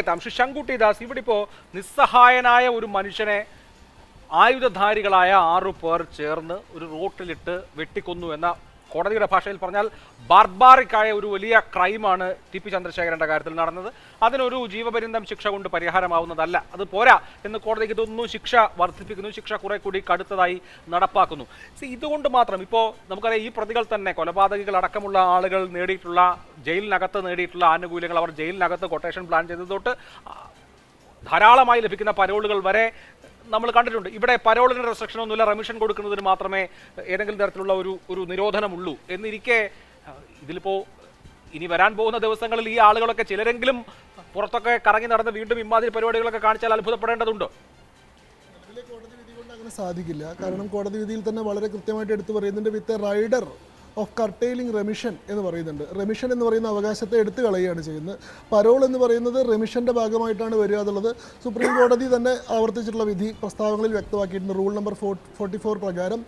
എത്താം. ശ്രീ ശങ്കുട്ടി ദാസ് ഇവിടെ ഇപ്പോ നിസ്സഹായനായ ഒരു മനുഷ്യനെ ആയുധധാരികളായ ആറു പേർ ചേർന്ന് ഒരു റോട്ടിലിട്ട് വെട്ടിക്കൊന്നു എന്ന കോടതിയുടെ ഭാഷയിൽ പറഞ്ഞാൽ ബാർബാറിക്കായ ഒരു വലിയ ക്രൈമാണ് ടി പി ചന്ദ്രശേഖരന്റെ കാര്യത്തിൽ നടന്നത്. അതിനൊരു ജീവപര്യന്തം ശിക്ഷ കൊണ്ട് പരിഹാരമാവുന്നതല്ല. അത് പോരാ എന്ന് കോടതിക്ക് ഇതൊന്നും ശിക്ഷ വർദ്ധിപ്പിക്കുന്നു. ശിക്ഷ കുറെ കൂടി കടുത്തതായി നടപ്പാക്കുന്നു. ഇതുകൊണ്ട് മാത്രം ഇപ്പോൾ നമുക്കറിയാം ഈ പ്രതികൾ തന്നെ കൊലപാതകികൾ അടക്കമുള്ള ആളുകൾ നേടിയിട്ടുള്ള ജയിലിനകത്ത് നേടിയിട്ടുള്ള ആനുകൂല്യങ്ങൾ അവർ ജയിലിനകത്ത് കൊട്ടേഷൻ പ്ലാൻ ചെയ്തത് ധാരാളമായി ലഭിക്കുന്ന പരോളുകൾ വരെ നമ്മൾ കണ്ടിട്ടുണ്ട്. ഇവിടെ പരോളിന് റെസ്ട്രിക്ഷൻ ഒന്നുമില്ല. റെമിഷൻ കൊടുക്കുന്നതിന് മാത്രമേ ഏതെങ്കിലും തരത്തിലുള്ള ഒരു ഒരു നിരോധനമുള്ളൂ. എന്നിരിക്കെ ഇതിലിപ്പോൾ ഇതിലിപ്പോ ഇനി വരാൻ പോകുന്ന ദിവസങ്ങളിൽ ഈ ആളുകളൊക്കെ ചിലരെങ്കിലും പുറത്തൊക്കെ കറങ്ങി നടന്ന് വീണ്ടും ഇമ്മാതിരി പരിപാടികളൊക്കെ കാണിച്ചാൽ അത്ഭുതപ്പെടേണ്ടതുണ്ടോ? സാധിക്കില്ല. കാരണം കോടതി വിധിയിൽ തന്നെ വളരെ കൃത്യമായിട്ട് എടുത്തു പറയുന്നുണ്ട്. With rider of curtailing remission എന്ന് പറയുന്നുണ്ട്. റെമിഷൻ എന്ന് പറയുന്ന അവകാശത്തെ എടുത്തു കളയുകയാണ് ചെയ്യുന്നത്. പരോൾ എന്ന് പറയുന്നത് റെമിഷന്റെ ഭാഗമായിട്ടാണ് വരിക എന്നുള്ളത് സുപ്രീം കോടതി തന്നെ ആവർത്തിച്ചിട്ടുള്ള വിധി പ്രസ്താവങ്ങളിൽ വ്യക്തമാക്കിയിട്ടുണ്ട്. Rule number four forty four പ്രകാരം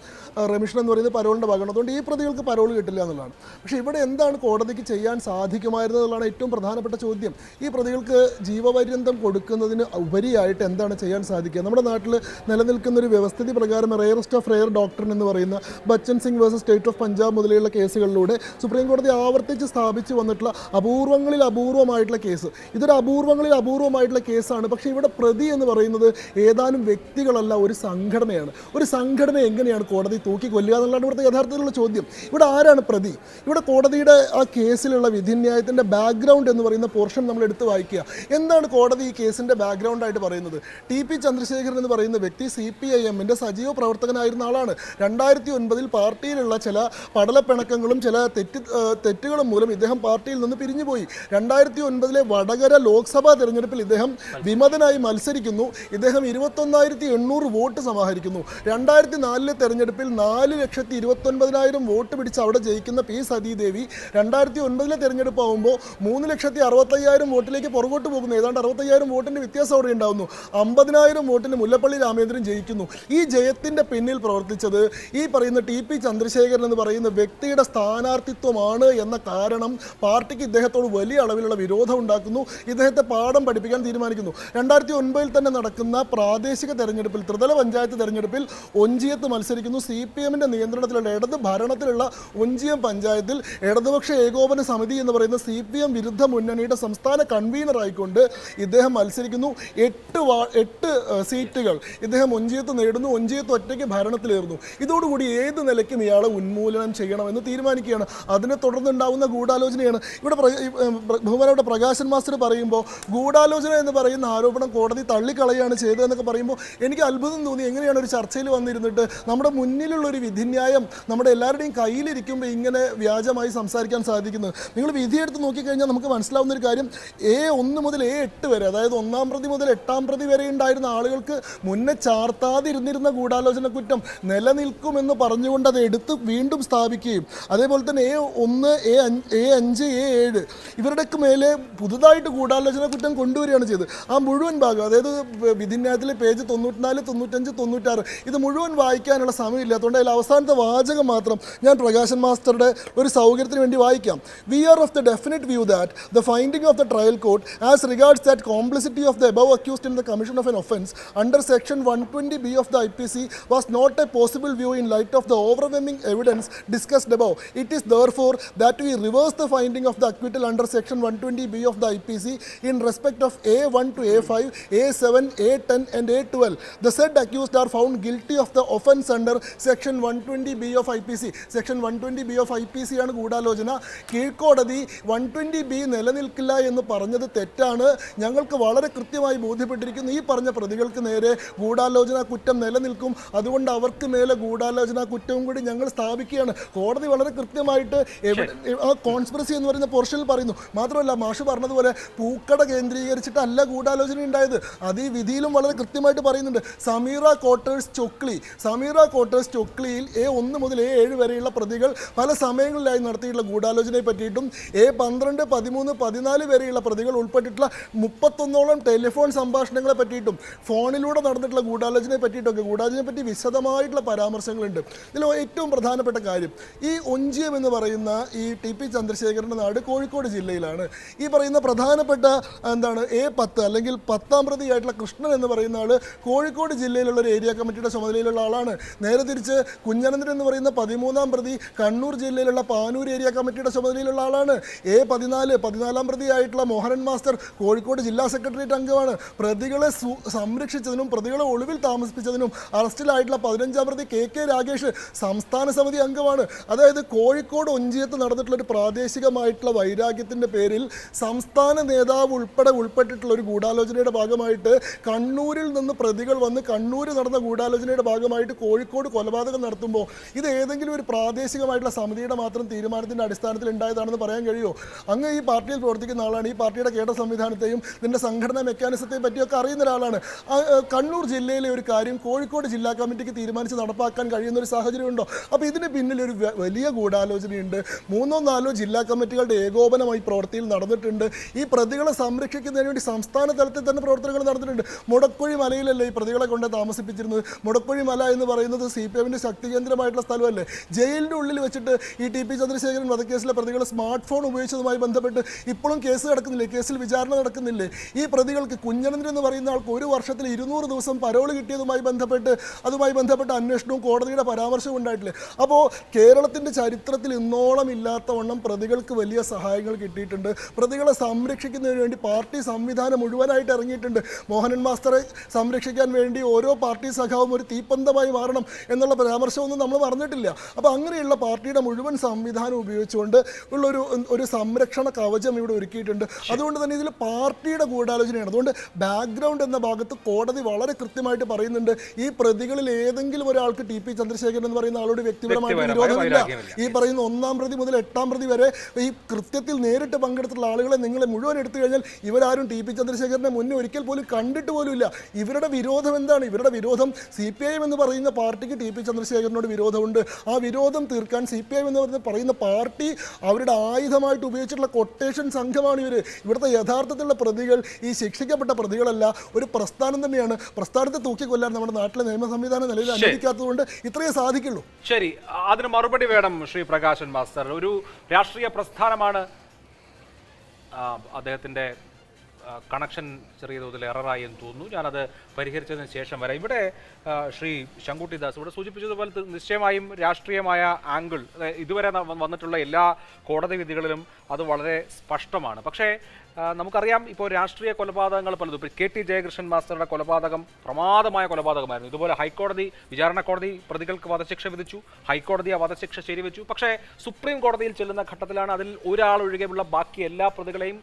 റെമിഷൻ എന്ന് പറയുന്നത് പരോളിന്റെ ഭാഗമാണ്. അതുകൊണ്ട് ഈ പ്രതികൾക്ക് പരോൾ കിട്ടില്ല എന്നുള്ളതാണ്. പക്ഷേ ഇവിടെ എന്താണ് കോടതിക്ക് ചെയ്യാൻ സാധിക്കുമായിരുന്നത് എന്നുള്ളതാണ് ഏറ്റവും പ്രധാനപ്പെട്ട ചോദ്യം. ഈ പ്രതികൾക്ക് ജീവപര്യന്തം കൊടുക്കുന്നതിന് ഉപരിയായിട്ട് എന്താണ് ചെയ്യാൻ സാധിക്കുക? നമ്മുടെ നാട്ടിൽ നിലനിൽക്കുന്ന ഒരു വ്യവസ്ഥിതി പ്രകാരം റെയറസ്റ്റ് ഓഫ് റെയർ ഡോക്ടർ എന്ന് പറയുന്ന Bachan Singh versus state of Punjab മുതലെയുള്ള കേസുകളിലൂടെ സുപ്രീം കോടതി ആവർത്തിച്ച് സ്ഥാപിച്ചു വന്നിട്ടുള്ള അപൂർവങ്ങളിൽ അപൂർവമായിട്ടുള്ള കേസ്. ഇതൊരു അപൂർവങ്ങളിൽ അപൂർവമായിട്ടുള്ള കേസാണ്. പക്ഷേ ഇവിടെ പ്രതി എന്ന് പറയുന്നത് ഏതാനും വ്യക്തികളല്ല ഒരു സംഘടനയാണ്. ഒരു സംഘടന എങ്ങനെയാണ് കോടതി തൂക്കി കൊല്ലുക എന്നുള്ളതാണ് ഇവിടുത്തെ യഥാർത്ഥത്തിലുള്ള ചോദ്യം. ഇവിടെ ആരാണ് പ്രതി? ഇവിടെ കോടതിയുടെ ആ കേസിലുള്ള വിധിന്യായത്തിന്റെ ബാക്ക്ഗ്രൗണ്ട് എന്ന് പറയുന്ന പോർഷൻ നമ്മൾ എടുത്ത് വായിക്കുക. എന്താണ് കോടതി ഈ കേസിന്റെ ബാക്ക്ഗ്രൗണ്ടായിട്ട് പറയുന്നത്? ടി പി ചന്ദ്രശേഖരൻ എന്ന് പറയുന്ന വ്യക്തി സി പി ഐ എമ്മിന്റെ സജീവ പ്രവർത്തകനായിരുന്ന ആളാണ്. രണ്ടായിരത്തി ഒൻപതിൽ പാർട്ടിയിലുള്ള ചില പടലപ്പിണക്കങ്ങളും ചില തെറ്റ് തെറ്റുകളും മൂലം ഇദ്ദേഹം പാർട്ടിയിൽ നിന്ന് പിരിഞ്ഞുപോയി. രണ്ടായിരത്തി ഒൻപതിലെ വടകര ലോക്സഭാ തെരഞ്ഞെടുപ്പിൽ ഇദ്ദേഹം വിമതനായി മത്സരിക്കുന്നു. ഇദ്ദേഹം ഇരുപത്തൊന്നായിരത്തി എണ്ണൂറ് വോട്ട് സമാഹരിക്കുന്നു. രണ്ടായിരത്തി നാലിലെ തെരഞ്ഞെടുപ്പിൽ നാല് ലക്ഷത്തി ഇരുപത്തൊൻപതിനായിരം വോട്ട് പിടിച്ച് അവിടെ ജയിക്കുന്ന പി സതീദേവി രണ്ടായിരത്തി ഒൻപതിലെ തെരഞ്ഞെടുപ്പ് ആകുമ്പോൾ മൂന്ന് ലക്ഷത്തി അറുപത്തയ്യായിരം വോട്ടിലേക്ക് പുറകോട്ട് പോകുന്നു. ഏതാണ്ട് അറുപത്തയ്യായിരം വോട്ടിന്റെ വ്യത്യാസം അവിടെ ഉണ്ടാകുന്നു അമ്പതിനായിരം വോട്ടിന് മുല്ലപ്പള്ളി രാമേന്ദ്രൻ ജയിക്കുന്നു. ഈ ജയത്തിന്റെ പിന്നിൽ പ്രവർത്തിച്ചത് ഈ പറയുന്ന ടി പി ചന്ദ്രശേഖരൻ എന്ന് പറയുന്ന വ്യക്തിയുടെ സ്ഥാനാർത്ഥിത്വമാണ് എന്ന കാരണം പാർട്ടിക്ക് ഇദ്ദേഹത്തോട് വലിയ അളവിലുള്ള വിരോധം ഉണ്ടാക്കുന്നു. ഇദ്ദേഹത്തെ പാഠം പഠിപ്പിക്കാൻ തീരുമാനിക്കുന്നു. രണ്ടായിരത്തി ഒൻപതിൽ തന്നെ നടക്കുന്ന പ്രാദേശിക തെരഞ്ഞെടുപ്പിൽ ത്രിതല പഞ്ചായത്ത് തെരഞ്ഞെടുപ്പിൽ ഒഞ്ചിയത്ത് മത്സരിക്കുന്നു. സി പി എമ്മിന്റെ നിയന്ത്രണത്തിലുള്ള ഇടത് ഭരണത്തിലുള്ള ഒഞ്ചിയം പഞ്ചായത്തിൽ ഇടതുപക്ഷ ഏകോപന സമിതി എന്ന് പറയുന്ന സി പി എം വിരുദ്ധ മുന്നണിയുടെ സംസ്ഥാന കൺവീനറായിക്കൊണ്ട് ഇദ്ദേഹം മത്സരിക്കുന്നു. എട്ട് വാ എട്ട് സീറ്റുകൾ ഇദ്ദേഹം ഒഞ്ചിയത്ത് നേടുന്നു. ഒഞ്ചിയത്ത് ഒറ്റയ്ക്ക് ഭരണത്തിലേറുന്നു. ഇതോടുകൂടി ഏത് നിലയ്ക്കും ഇയാളെ ഉന്മൂലനം ചെയ്യണമെന്ന് തീരുമാനിക്കുകയാണ്. അതിനെ തുടർന്നുണ്ടാവുന്ന ഗൂഢാലോചനയാണ്. ഇവിടെ ബഹുമാനപ്പെട്ട പ്രകാശൻ മാസ്റ്റർ പറയുമ്പോൾ ഗൂഢാലോചന എന്ന് പറയുന്ന ആരോപണം കോടതി തള്ളിക്കളയാണ് ചെയ്തതെന്നൊക്കെ പറയുമ്പോൾ എനിക്ക് അത്ഭുതം തോന്നി. എങ്ങനെയാണ് ഒരു ചർച്ചയിൽ വന്നിരുന്നിട്ട് നമ്മുടെ മുന്നിലുള്ള ഒരു വിധിന്യായം നമ്മുടെ എല്ലാവരുടെയും കയ്യിലിരിക്കുമ്പോൾ ഇങ്ങനെ വ്യാജമായി സംസാരിക്കാൻ സാധിക്കുന്നത്? നിങ്ങൾ വിധിയെടുത്ത് നോക്കിക്കഴിഞ്ഞാൽ നമുക്ക് മനസ്സിലാവുന്ന ഒരു കാര്യം എ ഒന്ന് മുതൽ എ എട്ട് വരെ അതായത് ഒന്നാം പ്രതി മുതൽ എട്ടാം പ്രതി വരെ ഉണ്ടായിരുന്ന ആളുകൾക്ക് മുന്നേ ചാർത്താതിരുന്നിരുന്ന ഗൂഢാലോചന കുറ്റം നിലനിൽക്കുമെന്ന് പറഞ്ഞുകൊണ്ട് അത് എടുത്ത് വീണ്ടും സ്ഥാപിക്കുകയും അതേപോലെ തന്നെ എ ഒന്ന് എ എ അഞ്ച് എ ഏഴ് ഇവരുടെയൊക്കെ മേലെ പുതുതായിട്ട് ഗൂഢാലോചന കുറ്റം കൊണ്ടുവരികയാണ് ചെയ്തത്. ആ മുഴുവൻ ഭാഗം അതായത് വിധിന്യായത്തിലെ പേജ് തൊണ്ണൂറ്റിനാല് തൊണ്ണൂറ്റഞ്ച് തൊണ്ണൂറ്റാറ് ഇത് മുഴുവൻ വായിക്കാനുള്ള സമയമില്ലാത്തതുകൊണ്ട് അതിൽ അവസാനത്തെ വാചകം മാത്രം ഞാൻ പ്രകാശൻ മാസ്റ്ററുടെ ഒരു സൗകര്യത്തിന് വേണ്ടി വായിക്കാം. We are of the definite view that the finding of the trial court as regards that complicity of the above accused in the commission of an offence under section 120b of the IPC was not a possible view in light of the overwhelming evidence discussed above. It is therefore that we reverse the finding of the acquittal under section 120b of the IPC in respect of A1 to A5, A7, A10 and A12. The said accused are found guilty of the offence under section 120b of IPC. Section 120b of IPC ആണ് ഗൂഢാലോചന കീഴ്ക്കോടതി one twenty B നിലനിൽക്കില്ല എന്ന് പറഞ്ഞത് തെറ്റാണ് ഞങ്ങൾക്ക് വളരെ കൃത്യമായി ബോധ്യപ്പെട്ടിരിക്കുന്നു ഈ പറഞ്ഞ പ്രതികൾക്ക് നേരെ ഗൂഢാലോചന കുറ്റം നിലനിൽക്കും അതുകൊണ്ട് അവർക്ക് മേലെ ഗൂഢാലോചന കുറ്റവും കൂടി ഞങ്ങൾ സ്ഥാപിക്കുകയാണ് കോടതി വളരെ കൃത്യമായിട്ട് ആ കോൺസ്പിറസി എന്ന് പറയുന്ന പോർഷനിൽ പറയുന്നു. മാത്രമല്ല മാഷ് പറഞ്ഞതുപോലെ പൂക്കട കേന്ദ്രീകരിച്ചിട്ടല്ല ഗൂഢാലോചന ഉണ്ടായത്. അത് ഈ വിധിയിലും വളരെ കൃത്യമായിട്ട് പറയുന്നുണ്ട്. സമീറ ക്വാർട്ടേഴ്സ് ചൊക്ലി. സമീറ ക്വാർട്ടേഴ്സ് ചൊക്ലിയിൽ എ ഒന്ന് മുതൽ എ ഏഴ് വരെയുള്ള പ്രതികൾ പല സമയങ്ങളിലായി നടത്തിയിട്ടുള്ള ഗൂഢാലോചനയെ പറ്റിയിട്ടും എ പന്ത്രണ്ട് പതിമൂന്ന് പതിനാല് വരെയുള്ള പ്രതികൾ ഉൾപ്പെട്ടിട്ടുള്ള മുപ്പത്തൊന്നോളം ടെലിഫോൺ സംഭാഷണങ്ങളെ പറ്റിയിട്ടും ഫോണിലൂടെ നടന്നിട്ടുള്ള ഗൂഢാലോചനയെ പറ്റിയിട്ടൊക്കെ ഗൂഢാലോചനയെ പറ്റി വിശദമായിട്ടുള്ള പരാമർശങ്ങളുണ്ട്. ഇതിൽ ഏറ്റവും പ്രധാനപ്പെട്ട കാര്യം ഈ ഒഞ്ചിയം എന്ന് പറയുന്ന ഈ ടി പി ചന്ദ്രശേഖരന്റെ നാട് കോഴിക്കോട് ജില്ലയിലാണ്. ഈ പറയുന്ന പ്രധാനപ്പെട്ട എന്താണ് എ പത്ത് അല്ലെങ്കിൽ പത്താം പ്രതിയായിട്ടുള്ള കൃഷ്ണൻ എന്ന് പറയുന്ന ആൾ കോഴിക്കോട് ജില്ലയിലുള്ള ഒരു ഏരിയ കമ്മിറ്റിയുടെ ചുമതലയിലുള്ള ആളാണ്. നേരെ തിരിച്ച് കുഞ്ഞനന്ദൻ എന്ന് പറയുന്ന പതിമൂന്നാം പ്രതി കണ്ണൂർ ജില്ലയിലുള്ള പാനൂർ ഏരിയ കമ്മിറ്റിയുടെ ചുമതലയിലുള്ള ആളാണ്. എ പതിനാല് പതിനാലാം പ്രതിയായിട്ടുള്ള മോഹനൻ മാസ്റ്റർ കോഴിക്കോട് ജില്ലാ സെക്രട്ടേറിയറ്റ് അംഗമാണ്. പ്രതികളെ സംരക്ഷിച്ചതിനും പ്രതികളെ ഒളിവിൽ താമസിപ്പിച്ചതിനും അറസ്റ്റിലായിട്ടുള്ള പതിനഞ്ചാം പ്രതി കെ കെ രാഗേഷ് സംസ്ഥാന സമിതി അംഗമാണ്. അതായത് കോഴിക്കോട് ഒഞ്ചിയത്ത് നടന്നിട്ടുള്ള ഒരു പ്രാദേശികമായിട്ടുള്ള വൈരാഗ്യത്തിന്റെ പേരിൽ സംസ്ഥാന നേതാവ് ഉൾപ്പെടെ ഉൾപ്പെട്ടിട്ടുള്ള ഒരു ഗൂഢാലോചനയുടെ ഭാഗമായിട്ട് കണ്ണൂരിൽ നിന്ന് പ്രതികൾ വന്ന് കണ്ണൂർ നടന്ന ഗൂഢാലോചനയുടെ ഭാഗമായിട്ട് കോഴിക്കോട് കൊലപാതകം നടത്തുമ്പോൾ ഇത് ഏതെങ്കിലും ഒരു പ്രാദേശികമായിട്ടുള്ള സമിതിയുടെ മാത്രം തീരുമാനത്തിന്റെ അടിസ്ഥാനത്തിൽ ഉണ്ടായതാണെന്ന് പറയാൻ കഴിയുമോ? അങ്ങ് ഈ പാർട്ടിയിൽ പ്രവർത്തിക്കുന്ന ആളാണ്. ഈ പാർട്ടിയുടെ കേഡർ സംവിധാനത്തെയും ഇതിന്റെ സംഘടനാ മെക്കാനിസത്തെയും പറ്റിയൊക്കെ അറിയുന്ന ഒരാളാണ്. കണ്ണൂർ ജില്ലയിലെ ഒരു കാര്യം കോഴിക്കോട് ജില്ലാ കമ്മിറ്റിക്ക് തീരുമാനിച്ച് നടപ്പാക്കാൻ കഴിയുന്ന ഒരു സാഹചര്യമുണ്ടോ? അപ്പോൾ ഇതിന് പിന്നിൽ ഒരു വലിയ ഗൂഢാലോചനയുണ്ട്. മൂന്നോ നാലോ ജില്ലാ കമ്മിറ്റികളുടെ ഏകോപനമായി പ്രവൃത്തിയിൽ നടന്നിട്ടുണ്ട്. ഈ പ്രതികളെ സംരക്ഷിക്കുന്നതിന് വേണ്ടി സംസ്ഥാന തലത്തിൽ തന്നെ പ്രവർത്തനങ്ങൾ നടന്നിട്ടുണ്ട്. മുടക്കുഴി മലയിലല്ലേ ഈ പ്രതികളെ കൊണ്ട് താമസിപ്പിച്ചിരുന്നത്? മുടക്കുഴി മല എന്ന് പറയുന്നത് സി പി എമ്മിന്റെ ശക്തി കേന്ദ്രമായിട്ടുള്ള സ്ഥലമല്ലേ? ജയിലിന്റെ ഉള്ളിൽ വെച്ചിട്ട് ഈ ടി പി ചന്ദ്രശേഖരൻ വധക്കേസിലെ പ്രതികൾ സ്മാർട്ട് ഫോൺ ഉപയോഗിച്ചതുമായി ബന്ധപ്പെട്ട് ഇപ്പോഴും കേസ് നടക്കുന്നില്ലേ? കേസിൽ വിചാരണ നടക്കുന്നില്ലേ? ഈ പ്രതികൾക്ക് കുഞ്ഞനന്ദൻ എന്ന് പറയുന്ന ആൾക്ക് ഒരു വർഷത്തിൽ ഇരുന്നൂറ് ദിവസം പരോൾ കിട്ടിയതുമായി ബന്ധപ്പെട്ട് അതുമായി ബന്ധപ്പെട്ട അന്വേഷണവും കോടതിയുടെ പരാമർശവും ഉണ്ടായിട്ടില്ലേ? അപ്പോൾ കേരളത്തിന്റെ ചരിത്രത്തിൽ ഇന്നോളം ഇല്ലാത്തവണ്ണം പ്രതികൾക്ക് വലിയ സഹായങ്ങൾ കിട്ടിയിട്ടുണ്ട്. പ്രതികളെ സംരക്ഷിക്കുന്നതിന് വേണ്ടി പാർട്ടി സംവിധാനം മുഴുവനായിട്ട് ഇറങ്ങിയിട്ടുണ്ട്. മോഹനൻ മാസ്റ്ററെ സംരക്ഷിക്കാൻ വേണ്ടി ഓരോ പാർട്ടി സഖാവും ഒരു തീപ്പന്തമായി മാറണം എന്നുള്ള പരാമർശമൊന്നും നമ്മൾ പറഞ്ഞിട്ടില്ല അപ്പോൾ അങ്ങനെയുള്ള പാർട്ടിയുടെ മുഴുവൻ സംവിധാനം ഉപയോഗിച്ചുകൊണ്ട് ഉള്ളൊരു ഒരു സംരക്ഷണ കവചം ഇവിടെ ഒരുക്കിയിട്ടുണ്ട്. അതുകൊണ്ട് തന്നെ ഇതിൽ പാർട്ടിയുടെ ഗൂഢാലോചനയാണ്. അതുകൊണ്ട് ബാക്ക്ഗ്രൗണ്ട് എന്ന ഭാഗത്ത് കോടതി വളരെ കൃത്യമായിട്ട് പറയുന്നുണ്ട്. ഈ പ്രതികളിൽ ഏതെങ്കിലും ഒരാൾക്ക് ടി പി ചന്ദ്രശേഖരൻ എന്ന് പറയുന്ന ആളോട് വ്യക്തിപരമായിട്ട് വ്യക്തിപരമായ വൈരാഗ്യമില്ല. ഈ പറയുന്ന ഒന്നാം പ്രതി മുതൽ എട്ടാം പ്രതി വരെ ഈ കൃത്യത്തിൽ നേരിട്ട് പങ്കെടുത്തിട്ടുള്ള ആളുകളെ നിങ്ങളെ മുഴുവൻ എടുത്തു കഴിഞ്ഞാൽ ഇവരാരും ടി പി ചന്ദ്രശേഖരനെ മുന്നേ ഒരിക്കൽ പോലും കണ്ടിട്ട് പോലുമില്ല ഇവരുടെ വിരോധം എന്താണ്? ഇവരുടെ വിരോധം സി പി ഐ എം എന്ന് പറയുന്ന പാർട്ടിക്ക് ടി പി ചന്ദ്രശേഖരനോട് വിരോധമുണ്ട്. ആ വിരോധം തീർക്കാൻ സി പി ഐ എം എന്ന് പറയുന്ന പറയുന്ന പാർട്ടി അവരുടെ ആയുധമായിട്ട് ഉപയോഗിച്ചിട്ടുള്ള കൊട്ടേഷൻ സംഘമാണ് ഇവർ ഇവിടുത്തെ യഥാർത്ഥത്തിലുള്ള പ്രതികൾ ഈ ശിക്ഷിക്കപ്പെട്ട പ്രതികളല്ല ഒരു പ്രസ്ഥാനം തന്നെയാണ്. പ്രസ്ഥാനത്തെ തൂക്കിക്കൊല്ലാൻ നമ്മുടെ നാട്ടിലെ നിയമ സംവിധാനം നിലവിൽ അനുവദിക്കാത്തതുകൊണ്ട് ഇത്രയേ സാധിക്കുള്ളൂ. ശരി. അതിന് മറുപടി വേണം ശ്രീ പ്രകാശൻ മാസ്റ്റർ. ഒരു രാഷ്ട്രീയ പ്രസ്ഥാനമാണ് അദ്ദേഹത്തിന്റെ കണക്ഷൻ ചെറിയ തോതിൽ എററായി എന്ന് തോന്നുന്നു. ഞാനത് പരിഹരിച്ചതിന് ശേഷം വരാം. ഇവിടെ ശ്രീ ശങ്കുട്ടിദാസ് ഇവിടെ സൂചിപ്പിച്ചതുപോലെ നിശ്ചയമായും രാഷ്ട്രീയമായ ആംഗിൾ ഇതുവരെ വന്നിട്ടുള്ള എല്ലാ കോടതി വിധികളിലും അത് വളരെ സ്പഷ്ടമാണ്. പക്ഷേ നമുക്കറിയാം ഇപ്പോൾ രാഷ്ട്രീയ കൊലപാതകങ്ങൾ പലതും. ഇപ്പോൾ കെ ടി ജയകൃഷ്ണൻ മാസ്റ്ററുടെ കൊലപാതകം പ്രമാദമായ കൊലപാതകമായിരുന്നു. ഇതുപോലെ ഹൈക്കോടതി വിചാരണ കോടതി പ്രതികൾക്ക് വധശിക്ഷ വിധിച്ചു. ഹൈക്കോടതി ആ വധശിക്ഷ ശരിവെച്ചു. പക്ഷേ സുപ്രീം കോടതിയിൽ ചെല്ലുന്ന ഘട്ടത്തിലാണ് അതിൽ ഒരാൾ ഒഴികെയുള്ള ബാക്കി എല്ലാ പ്രതികളെയും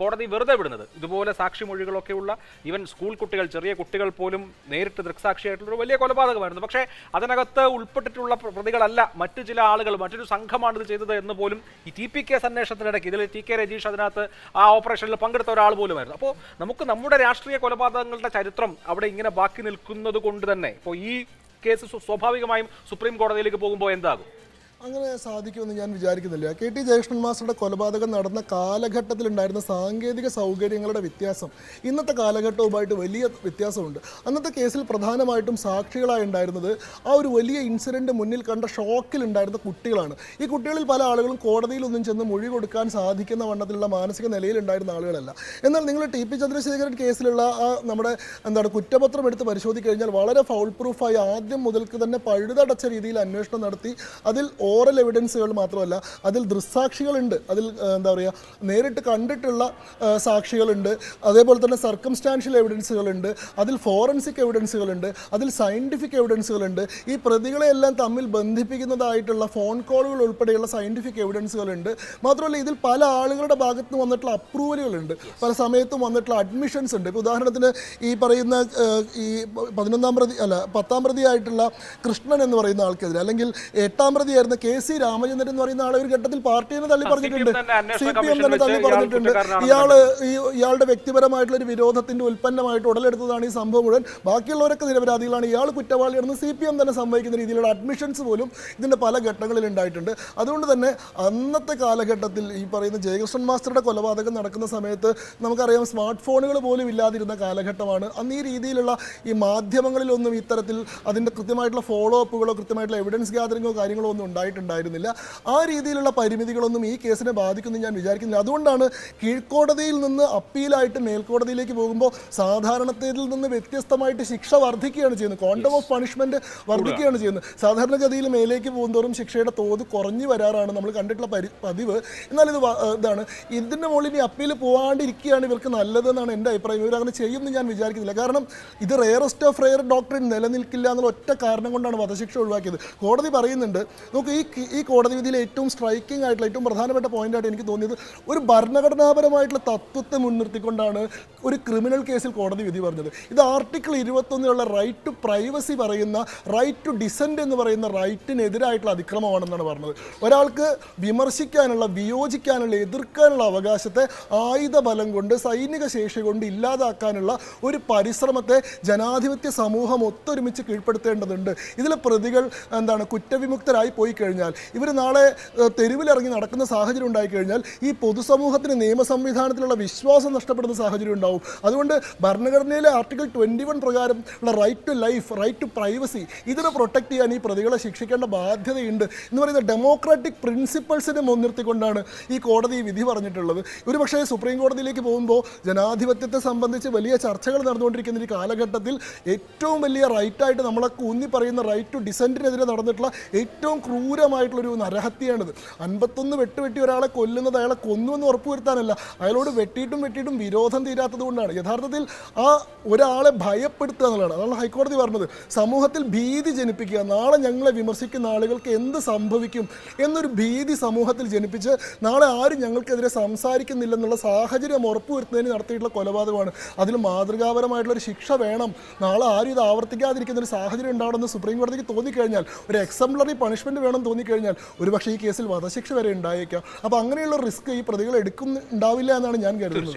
കോടതി വെറുതെ വിടുന്നത്. ഇതുപോലെ സാക്ഷിമൊഴികളൊക്കെയുള്ള ഈവൻ സ്കൂൾ കുട്ടികൾ ചെറിയ കുട്ടികൾ പോലും നേരിട്ട് ദൃക്സാക്ഷിയായിട്ടുള്ള ഒരു വലിയ കൊലപാതകമായിരുന്നു. പക്ഷേ അതിനകത്ത് ഉൾപ്പെട്ടിട്ടുള്ള പ്രതികളല്ല മറ്റു ചില ആളുകൾ. മറ്റൊരു സംഘമാണ് ഇത് ചെയ്തത് എന്ന് പോലും ഈ ടി പി കേസ് അന്വേഷണത്തിനിടയ്ക്ക് ഇതിൽ ടി കെ രജീഷ് അതിനകത്ത് ആ ഓപ്പറേഷനിൽ പങ്കെടുത്ത ഒരാൾ പോലുമായിരുന്നു. അപ്പോൾ നമുക്ക് നമ്മുടെ രാഷ്ട്രീയ കൊലപാതകങ്ങളുടെ ചരിത്രം അവിടെ ഇങ്ങനെ ബാക്കി നിൽക്കുന്നത് കൊണ്ട് തന്നെ ഇപ്പോൾ ഈ കേസ് സ്വാഭാവികമായും സുപ്രീം കോടതിയിലേക്ക് പോകുമ്പോൾ എന്താകും? അങ്ങനെ സാധിക്കുമെന്ന് ഞാൻ വിചാരിക്കുന്നില്ല. കെ ടി ജയകൃഷ്ണൻ മാസ്റ്ററുടെ കൊലപാതകം നടന്ന കാലഘട്ടത്തിലുണ്ടായിരുന്ന സാങ്കേതിക സൗകര്യങ്ങളുടെ വ്യത്യാസം ഇന്നത്തെ കാലഘട്ടവുമായിട്ട് വലിയ വ്യത്യാസമുണ്ട്. അന്നത്തെ കേസിൽ പ്രധാനമായിട്ടും സാക്ഷികളായി ഉണ്ടായിരുന്നത് ആ ഒരു വലിയ ഇൻസിഡന്റ് മുന്നിൽ കണ്ട ഷോക്കിലുണ്ടായിരുന്ന കുട്ടികളാണ്. ഈ കുട്ടികളിൽ പല ആളുകളും കോടതിയിലൊന്നും ചെന്ന് മൊഴി കൊടുക്കാൻ സാധിക്കുന്ന വണ്ണത്തിലുള്ള മാനസിക നിലയിലുണ്ടായിരുന്ന ആളുകളല്ല. എന്നാൽ നിങ്ങൾ ടി പി ചന്ദ്രശേഖരൻ കേസിലുള്ള ആ നമ്മുടെ എന്താണ് കുറ്റപത്രം എടുത്ത് പരിശോധിക്കഴിഞ്ഞാൽ വളരെ ഫൗൾ പ്രൂഫായി ആദ്യം മുതൽക്ക് തന്നെ പഴുതടച്ച രീതിയിൽ അന്വേഷണം നടത്തി അതിൽ ഓറൽ എവിഡൻസുകൾ മാത്രമല്ല അതിൽ ദൃസാക്ഷികളുണ്ട് അതിൽ എന്താ പറയുക നേരിട്ട് കണ്ടിട്ടുള്ള സാക്ഷികളുണ്ട്. അതേപോലെ തന്നെ സർക്കംസ്റ്റാൻഷ്യൽ എവിഡൻസുകളുണ്ട് അതിൽ ഫോറൻസിക് എവിഡൻസുകളുണ്ട് അതിൽ സയന്റിഫിക് എവിഡൻസുകളുണ്ട് ഈ പ്രതികളെയെല്ലാം തമ്മിൽ ബന്ധിപ്പിക്കുന്നതായിട്ടുള്ള ഫോൺ കോളുകൾ ഉൾപ്പെടെയുള്ള സയന്റിഫിക് എവിഡൻസുകളുണ്ട് മാത്രമല്ല ഇതിൽ പല ആളുകളുടെ ഭാഗത്ത് നിന്ന് വന്നിട്ടുള്ള അപ്രൂവലുകളുണ്ട് പല സമയത്തും വന്നിട്ടുള്ള അഡ്മിഷൻസ് ഉണ്ട്. ഇപ്പോൾ ഉദാഹരണത്തിന് ഈ പറയുന്ന ഈ പതിനൊന്നാം പ്രതി അല്ല പത്താം പ്രതിയായിട്ടുള്ള കൃഷ്ണൻ എന്ന് പറയുന്ന ആൾക്കെതിരെ അല്ലെങ്കിൽ എട്ടാം പ്രതിയായിരുന്ന കെ സി രാമചന്ദ്രൻ എന്ന് പറയുന്ന ആളെ ഒരു ഘട്ടത്തിൽ പാർട്ടിയെ തള്ളി പറഞ്ഞിട്ടുണ്ട്. സി പി എം തന്നെ തള്ളി പറഞ്ഞിട്ടുണ്ട്. ഇയാൾ ഈ ഇയാളുടെ വ്യക്തിപരമായിട്ടുള്ള ഒരു വിരോധത്തിന്റെ ഉൽപ്പന്നമായിട്ട് ഉടലെടുത്തതാണ് ഈ സംഭവം മുഴുവൻ. ബാക്കിയുള്ളവരൊക്കെ നിരപരാധികളാണ്. ഇയാൾ കുറ്റവാളിയാണെന്ന് സി പി എം തന്നെ സംഭവിക്കുന്ന രീതിയിലുള്ള അഡ്മിഷൻസ് പോലും ഇതിന്റെ പല ഘട്ടങ്ങളിൽ ഉണ്ടായിട്ടുണ്ട്. അതുകൊണ്ട് തന്നെ അന്നത്തെ കാലഘട്ടത്തിൽ ഈ പറയുന്ന ജയകൃഷ്ണൻ മാസ്റ്ററുടെ കൊലപാതകം നടക്കുന്ന സമയത്ത് നമുക്കറിയാം സ്മാർട്ട് ഫോണുകൾ പോലും ഇല്ലാതിരുന്ന കാലഘട്ടമാണ്. അന്ന് ഈ രീതിയിലുള്ള ഈ മാധ്യമങ്ങളിലൊന്നും ഇത്തരത്തിൽ അതിന്റെ കൃത്യമായിട്ടുള്ള ഫോളോ അപ്പുകളോ കൃത്യമായിട്ടുള്ള എവിഡൻസ് ഗ്യാതറിങ്ങോ കാര്യങ്ങളോ ഒന്നും ഉണ്ടായിട്ടില്ല. ഉണ്ടായിട്ടുണ്ടായിരുന്നില്ല. ആ രീതിയിലുള്ള പരിമിതികളൊന്നും ഈ കേസിനെ ബാധിക്കുമെന്ന് ഞാൻ വിചാരിക്കുന്നില്ല. അതുകൊണ്ടാണ് കീഴ്ക്കോടതിയിൽ നിന്ന് അപ്പീലായിട്ട് മേൽക്കോടതിയിലേക്ക് പോകുമ്പോൾ സാധാരണത്തിൽ നിന്ന് വ്യത്യസ്തമായിട്ട് ശിക്ഷ വർദ്ധിക്കുകയാണ് ചെയ്യുന്നത്. ക്വാണ്ടം ഓഫ് പണിഷ്മെന്റ് വർദ്ധിക്കുകയാണ് ചെയ്യുന്നത്. സാധാരണഗതിയിൽ മേലേക്ക് പോകുന്തോറും ശിക്ഷയുടെ തോത് കുറഞ്ഞു വരാറാണ് നമ്മൾ കണ്ടിട്ടുള്ള പരി പതിവ്. എന്നാൽ ഇത് ഇതാണ്. ഇതിന്റെ മുകളിൽ ഇനി അപ്പീൽ പോകാണ്ടിരിക്കുകയാണ് ഇവർക്ക് നല്ലതെന്നാണ് എന്റെ അഭിപ്രായം. ഇവർ അങ്ങനെ ചെയ്യുമെന്ന് ഞാൻ വിചാരിക്കുന്നില്ല. കാരണം ഇത് റെയറസ്റ്റ് ഓഫ് റെയർ ഡോക്ടറിൻ നിലനിൽക്കില്ല എന്നുള്ള ഒറ്റ കാരണം കൊണ്ടാണ് വധശിക്ഷ ഒഴിവാക്കിയത്. കോടതി പറയുന്നുണ്ട് നോക്ക് ഈ കി- ഈ കോടതി വിധിയിൽ ഏറ്റവും സ്ട്രൈക്കിംഗ് ആയിട്ടുള്ള ഏറ്റവും പ്രധാനപ്പെട്ട പോയിന്റായിട്ട് എനിക്ക് തോന്നിയത് ഒരു ഭരണഘടനാപരമായിട്ടുള്ള തത്വത്തെ മുൻനിർത്തിക്കൊണ്ടാണ് ഒരു ക്രിമിനൽ കേസിൽ കോടതി വിധി പറഞ്ഞത്. ഇത് ആർട്ടിക്കിൾ ഇരുപത്തൊന്നിലുള്ള റൈറ്റ് ടു പ്രൈവസി പറയുന്ന റൈറ്റ് ടു ഡിസെന്റ് എന്ന് പറയുന്ന റൈറ്റിനെതിരായിട്ടുള്ള അതിക്രമമാണെന്നാണ് പറഞ്ഞത്. ഒരാൾക്ക് വിമർശിക്കാനുള്ള വിയോജിക്കാനുള്ള എതിർക്കാനുള്ള അവകാശത്തെ ആയുധ ബലം കൊണ്ട് സൈനിക ശേഷി കൊണ്ട് ഇല്ലാതാക്കാനുള്ള ഒരു പരിശ്രമത്തെ ജനാധിപത്യ സമൂഹം ഒത്തൊരുമിച്ച് കീഴ്പ്പെടുത്തേണ്ടതുണ്ട്. ഇതിലെ പ്രതികൾ എന്താണ് കുറ്റവിമുക്തരായി പോയി കഴിഞ്ഞാൽ ഇവർ നാളെ തെരുവിലിറങ്ങി നടക്കുന്ന സാഹചര്യം ഉണ്ടായി കഴിഞ്ഞാൽ ഈ പൊതുസമൂഹത്തിന് നിയമ സംവിധാനത്തിലുള്ള വിശ്വാസം നഷ്ടപ്പെടുന്ന സാഹചര്യം ഉണ്ടാവും. അതുകൊണ്ട് ഭരണഘടനയിലെ ആർട്ടിക്കിൾ ട്വന്റി വൺ പ്രകാരം ഉള്ള right to life right to privacy ഇതിനെ പ്രൊട്ടക്ട് ചെയ്യാൻ ഈ പ്രതികളെ ശിക്ഷിക്കേണ്ട ബാധ്യതയുണ്ട് എന്ന് പറയുന്ന ഡെമോക്രാറ്റിക് പ്രിൻസിപ്പൾസിനെ മുൻനിർത്തിക്കൊണ്ടാണ് ഈ കോടതി വിധി പറഞ്ഞിട്ടുള്ളത്. ഒരു പക്ഷേ സുപ്രീം കോടതിയിലേക്ക് പോകുമ്പോൾ ജനാധിപത്യത്തെ സംബന്ധിച്ച് വലിയ ചർച്ചകൾ നടന്നുകൊണ്ടിരിക്കുന്ന ഈ കാലഘട്ടത്തിൽ ഏറ്റവും വലിയ റൈറ്റായിട്ട് നമ്മളൊക്കെ ഊന്നി പറയുന്ന റൈറ്റ് ടു ഡിസെന്റിനെതിരെ നടന്നിട്ടുള്ള ഏറ്റവും ക്രൂരമായിട്ടുള്ളൊരു നരഹത്യയാണിത്. അൻപത്തൊന്ന് വെട്ടുവെട്ടി ഒരാളെ കൊല്ലുന്നത് അയാളെ കൊന്നു എന്ന് ഉറപ്പുവരുത്താനല്ല. അയാളോട് വെട്ടിയിട്ടും വെട്ടിയിട്ടും വിരോധം തീരാത്തത് കൊണ്ടാണ്. യഥാർത്ഥത്തിൽ ആ ഒരാളെ ഭയപ്പെടുത്തുക എന്നുള്ളതാണ്. അതാണ് ഹൈക്കോടതി പറഞ്ഞത്. സമൂഹത്തിൽ ഭീതി ജനിപ്പിക്കുക നാളെ ഞങ്ങളെ വിമർശിക്കുന്ന ആളുകൾക്ക് എന്ത് സംഭവിക്കും എന്നൊരു ഭീതി സമൂഹത്തിൽ ജനിപ്പിച്ച് നാളെ ആരും ഞങ്ങൾക്കെതിരെ സംസാരിക്കുന്നില്ലെന്നുള്ള സാഹചര്യം ഉറപ്പുവരുത്തുന്നതിന് നടത്തിയിട്ടുള്ള കൊലപാതകമാണ്. അതിൽ മാതൃകാപരമായിട്ടുള്ളൊരു ശിക്ഷ വേണം. നാളെ ആരും ഇത് ആവർത്തിക്കാതിരിക്കുന്ന ഒരു സാഹചര്യം ഉണ്ടാവണമെന്ന് സുപ്രീം കോടതിക്ക് തോന്നിക്കഴിഞ്ഞാൽ ഒരു എക്സംപ്ലറി പണിഷ്മെന്റ് വേണം തോന്നിക്കഴിഞ്ഞാൽ ഒരുപക്ഷെ ഈ കേസിൽ വധശിക്ഷ വരെ ഉണ്ടായേക്കാം. അപ്പോൾ അങ്ങനെയുള്ള റിസ്ക് ഈ പ്രതികൾ എടുക്കുന്നുണ്ടാവില്ല എന്നാണ് ഞാൻ കരുതുന്നത്.